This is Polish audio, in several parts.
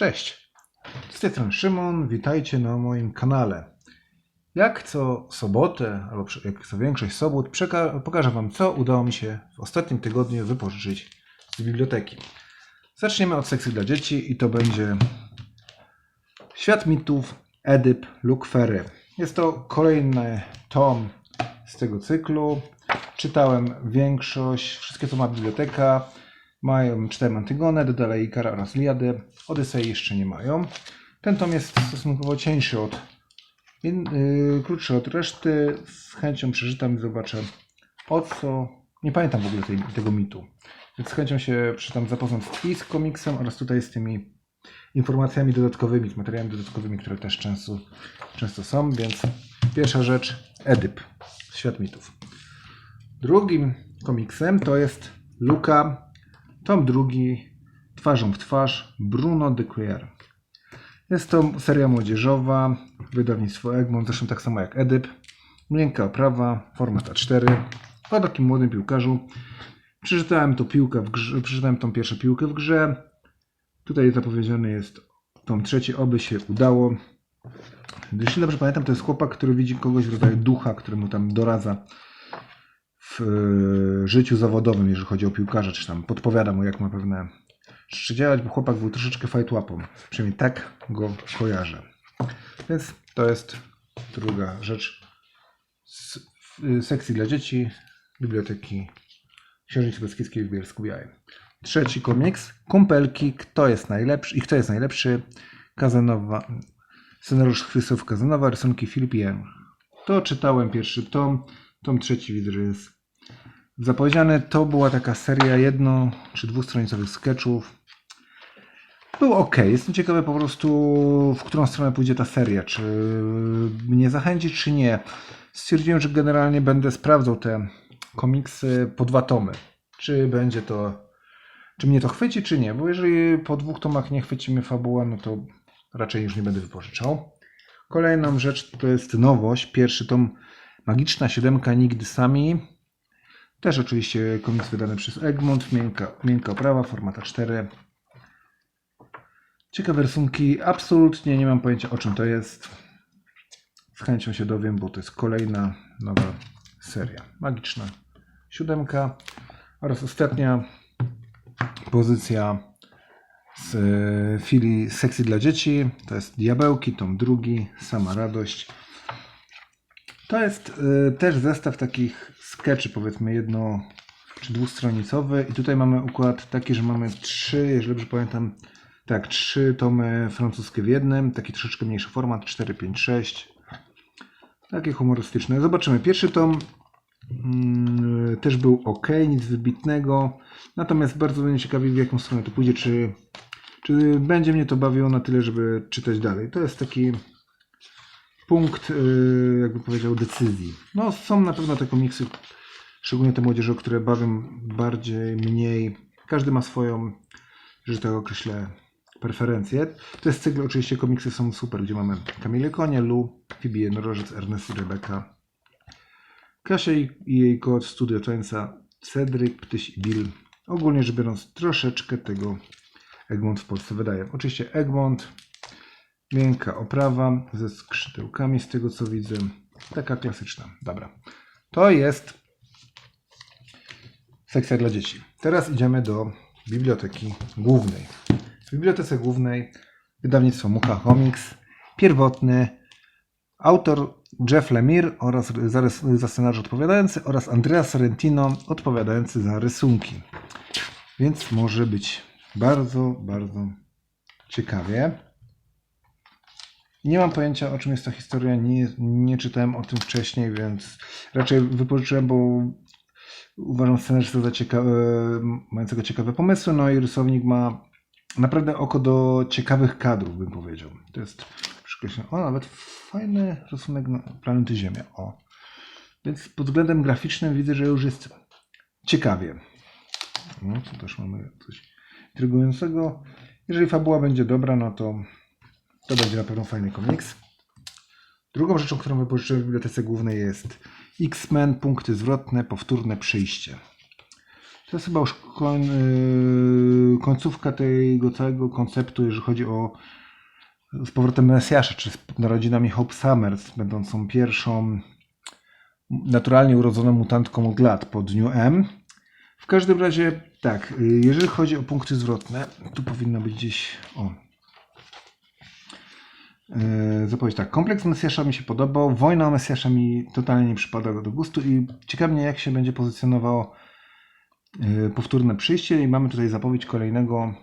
Cześć! Z tej strony Szymon, witajcie na moim kanale. Jak co sobotę, albo jak co większość sobot, pokażę Wam, co udało mi się w ostatnim tygodniu wypożyczyć z biblioteki. Zaczniemy od sekcji dla dzieci i to będzie Świat mitów Edyp Lukfery. Jest to kolejny tom z tego cyklu. Czytałem większość, wszystkie co ma biblioteka. Mają, czytałem Antygonę, dodali Ikara oraz Iliadę. Odysei jeszcze nie mają. Ten tom jest stosunkowo cieńszy od, yy, krótszy od reszty. Z chęcią przeczytam i zobaczę o co. Nie pamiętam w ogóle tej, tego mitu. Więc z chęcią się przeczytam, zapoznam i z komiksem oraz tutaj z tymi informacjami dodatkowymi, z materiałami dodatkowymi, które też często, często są. Więc pierwsza rzecz, Edyp, Świat mitów. Drugim komiksem to jest Luka, tom drugi, Twarzą w twarz, Bruno de Cuier. Jest to seria młodzieżowa, wydawnictwo Egmont, zresztą tak samo jak Edyp. Miękka oprawa, format A4. O takim młodym piłkarzu. Przeczytałem to piłkę w grze, przeczytałem tą pierwszą piłkę w grze. Tutaj zapowiedziany jest tom trzeci, oby się udało. Jeśli dobrze pamiętam, to jest chłopak, który widzi kogoś w rodzaju ducha, który mu tam doradza w e, życiu zawodowym, jeżeli chodzi o piłkarza, czy tam podpowiada mu, jak ma pewne rzeczy działać, bo chłopak był troszeczkę fajtłapą. Przynajmniej tak go kojarzę. Więc to jest druga rzecz z sekcji dla dzieci Biblioteki Księżnicy Beskidzkiej w Bielsku Białej. Trzeci komiks. Kumpelki. Kto jest najlepszy i kto jest najlepszy? Kazanowa. Scenariusz Krzysztof Kazanowa, rysunki Filip. To czytałem pierwszy tom. Tom trzeci widzę, że jest zapowiedziany. To była taka seria jedno czy dwustronicowych sketchów. Był ok. Jestem ciekawy po prostu, w którą stronę pójdzie ta seria. Czy mnie zachęci, czy nie. Stwierdziłem, że generalnie będę sprawdzał te komiksy po dwa tomy. Czy będzie to. Czy mnie to chwyci, czy nie? Bo jeżeli po dwóch tomach nie chwyci mnie fabuła, no to raczej już nie będę wypożyczał. Kolejną rzecz to jest nowość. Pierwszy tom Magiczna Siódemka Nigdy Sami. Też oczywiście komiks wydany przez Egmont. Miękka, miękka oprawa, format A4. Ciekawe rysunki. Absolutnie nie mam pojęcia o czym to jest. Z chęcią się dowiem, bo to jest kolejna nowa seria. Magiczna Siódemka. Oraz ostatnia pozycja z e, filii sekcji dla dzieci. To jest Diabełki, tom drugi, Sama Radość. To jest e, też zestaw takich skeczy, powiedzmy jedno czy dwustronicowy. I tutaj mamy układ taki, że mamy trzy, jeżeli dobrze pamiętam, tak, trzy tomy francuskie w jednym. Taki troszeczkę mniejszy format, 4, 5, 6. Takie humorystyczne. Zobaczymy. Pierwszy tom mm, też był ok, nic wybitnego. Natomiast bardzo mnie ciekawi, w jaką stronę to pójdzie. Czy, czy będzie mnie to bawiło na tyle, żeby czytać dalej. To jest taki punkt, yy, jakby powiedział, decyzji. No, są na pewno te komiksy, szczególnie te młodzieży, które bawią bardziej, mniej. Każdy ma swoją, że tak określę, preferencje. To jest cykl, oczywiście komiksy są super, gdzie mamy Kamilę Konie, Lu, Phoebe Jednorożec, Ernest i Rebeka, Kasia i jej kot, Studio Tańca, Cedric, Ptyś i Bill. Ogólnie rzecz biorąc, troszeczkę tego Egmont w Polsce wydaje. Oczywiście Egmont, miękka oprawa ze skrzydełkami, z tego co widzę. Taka klasyczna. Dobra. To jest sekcja dla dzieci. Teraz idziemy do biblioteki głównej. W bibliotece głównej wydawnictwo Mucha Comics, pierwotny autor Jeff Lemire oraz za, za scenariusz odpowiadający oraz Andrea Sorrentino odpowiadający za rysunki. Więc może być bardzo, bardzo ciekawie. Nie mam pojęcia o czym jest ta historia, nie, nie czytałem o tym wcześniej, więc raczej wypożyczyłem, bo uważam scenarzystę za ciekawe, mającego ciekawe pomysły, no i rysownik ma naprawdę oko do ciekawych kadrów, bym powiedział. To jest przykreślone. O, nawet fajny rysunek na planety Ziemia. O. Więc pod względem graficznym widzę, że już jest ciekawie. No, tu też mamy coś intrygującego. Jeżeli fabuła będzie dobra, no to to będzie na pewno fajny komiks. Drugą rzeczą, którą wypożyczyłem w bibliotece głównej jest X-Men, punkty zwrotne, powtórne przyjście. To jest chyba już koń, yy, końcówka tego całego konceptu, jeżeli chodzi o z powrotem Mesjasza, czy z narodzinami Hope Summers, będącą pierwszą naturalnie urodzoną mutantką od lat po dniu M. W każdym razie, tak, yy, jeżeli chodzi o punkty zwrotne, tu powinno być gdzieś, o, zapowiedź tak. Kompleks Mesjasza mi się podobał. Wojna o Mesjasza mi totalnie nie przypada do gustu i ciekawi mnie, jak się będzie pozycjonowało yy, powtórne przyjście. I mamy tutaj zapowiedź kolejnego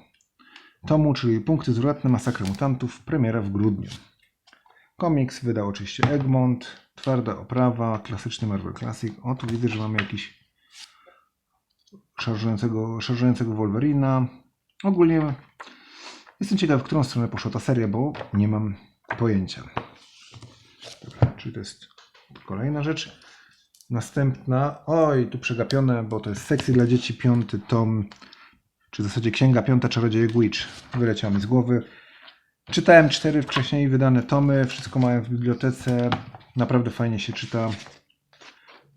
tomu, czyli Punkty zwrotne Masakra Mutantów, premiera w grudniu. Komiks wydał oczywiście Egmont, twarda oprawa, klasyczny Marvel Classic. O, tu widzę, że mamy jakiś szarżującego, szarżującego Wolverina. Ogólnie Jestem ciekaw, w którą stronę poszła ta seria, bo nie mam pojęcia. Dobra, czyli to jest kolejna rzecz. Następna, oj, tu przegapione, bo to jest sekcji dla dzieci, piąty tom, czy w zasadzie księga piąta Czarodziejek Witch. Wyleciał mi z głowy. Czytałem cztery wcześniej wydane tomy, wszystko mają w bibliotece. Naprawdę fajnie się czyta.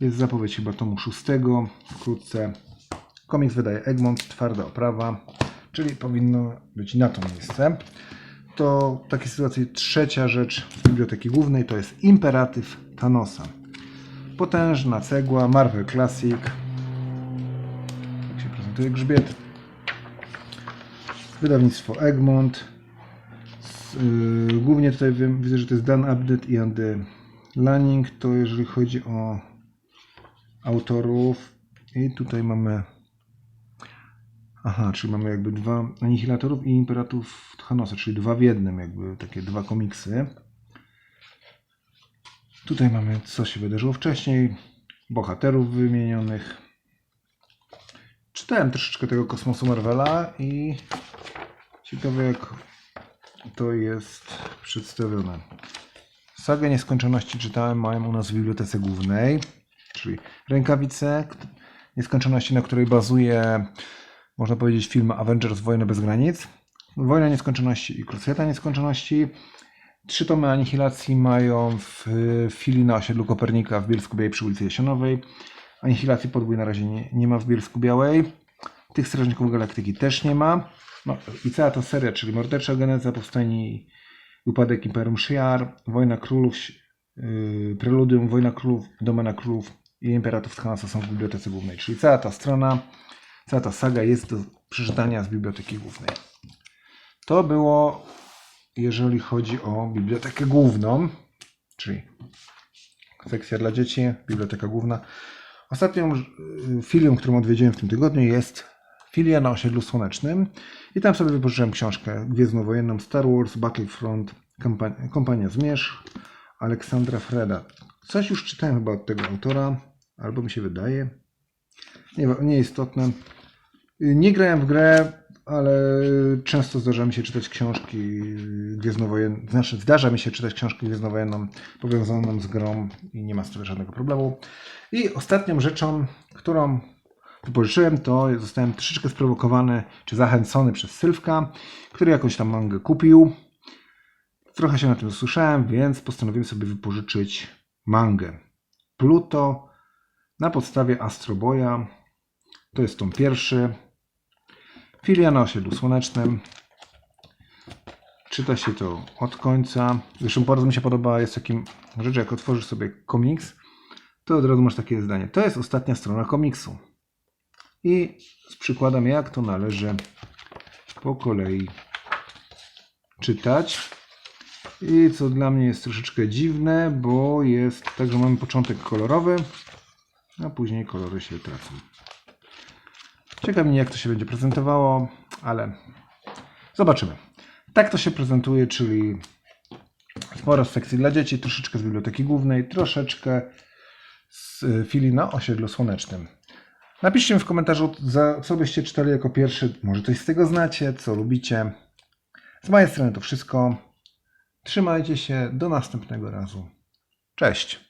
Jest zapowiedź chyba tomu szóstego, wkrótce. Komiks wydaje Egmont, twarda oprawa czyli powinno być na to miejsce. To w takiej sytuacji trzecia rzecz z biblioteki głównej to jest imperatyw Thanosa. Potężna cegła, Marvel Classic. Jak się prezentuje grzbiet. Wydawnictwo Egmont. Yy, głównie tutaj wiem, widzę, że to jest Dan Abnett i Andy Lanning. To jeżeli chodzi o autorów. I tutaj mamy Aha, czyli mamy jakby dwa Anihilatorów i Imperatów Thanosa, czyli dwa w jednym, jakby takie dwa komiksy. Tutaj mamy, co się wydarzyło wcześniej, bohaterów wymienionych. Czytałem troszeczkę tego kosmosu Marvela i ciekawe jak to jest przedstawione. Sagę Nieskończoności czytałem, mają u nas w bibliotece głównej, czyli rękawice Nieskończoności, na której bazuje można powiedzieć, film Avengers Wojna bez granic. Wojna Nieskończoności i Krucjata Nieskończoności. Trzy tomy Anihilacji mają w filii na osiedlu Kopernika w Bielsku Białej przy ulicy Jesionowej. Anihilacji podbój na razie nie, nie ma w Bielsku Białej. Tych Strażników Galaktyki też nie ma. No, I cała ta seria, czyli Mordercza Geneza, Powstanie i Upadek Imperium Shi'ar, Wojna Królów, yy, Preludium, Wojna Królów, Domena Królów i Imperatów Thanasa są w Bibliotece Głównej. Czyli cała ta strona Cała ta saga jest do przeczytania z biblioteki głównej. To było, jeżeli chodzi o bibliotekę główną, czyli sekcja dla dzieci, biblioteka główna. Ostatnią filią, którą odwiedziłem w tym tygodniu jest filia na osiedlu słonecznym i tam sobie wypożyczyłem książkę gwiezdnowojenną Star Wars Battlefront Kompania, Kompania Zmierzch Aleksandra Freda. Coś już czytałem chyba od tego autora, albo mi się wydaje. Nie, nieistotne. Nie grałem w grę, ale często zdarza mi się czytać książki gwiezdnowojenne. Znaczy, zdarza mi się czytać książkę gwiezdnowojenną powiązaną z grą i nie ma z tym żadnego problemu. I ostatnią rzeczą, którą wypożyczyłem, to zostałem troszeczkę sprowokowany, czy zachęcony przez Sylwka, który jakąś tam mangę kupił. Trochę się na tym usłyszałem, więc postanowiłem sobie wypożyczyć mangę. Pluto na podstawie Astroboya. To jest tom pierwszy. Filia na osiedlu słonecznym. Czyta się to od końca. Zresztą bardzo mi się podoba, jest takim rzecz, jak otworzysz sobie komiks, to od razu masz takie zdanie. To jest ostatnia strona komiksu. I z przykładem, jak to należy po kolei czytać. I co dla mnie jest troszeczkę dziwne, bo jest tak, że mamy początek kolorowy, a później kolory się tracą. Ciekawi mnie, jak to się będzie prezentowało, ale zobaczymy. Tak to się prezentuje, czyli sporo sekcji dla dzieci, troszeczkę z biblioteki głównej, troszeczkę z filii na osiedlu słonecznym. Napiszcie mi w komentarzu, co byście czytali jako pierwszy. Może coś z tego znacie, co lubicie. Z mojej strony to wszystko. Trzymajcie się. Do następnego razu. Cześć.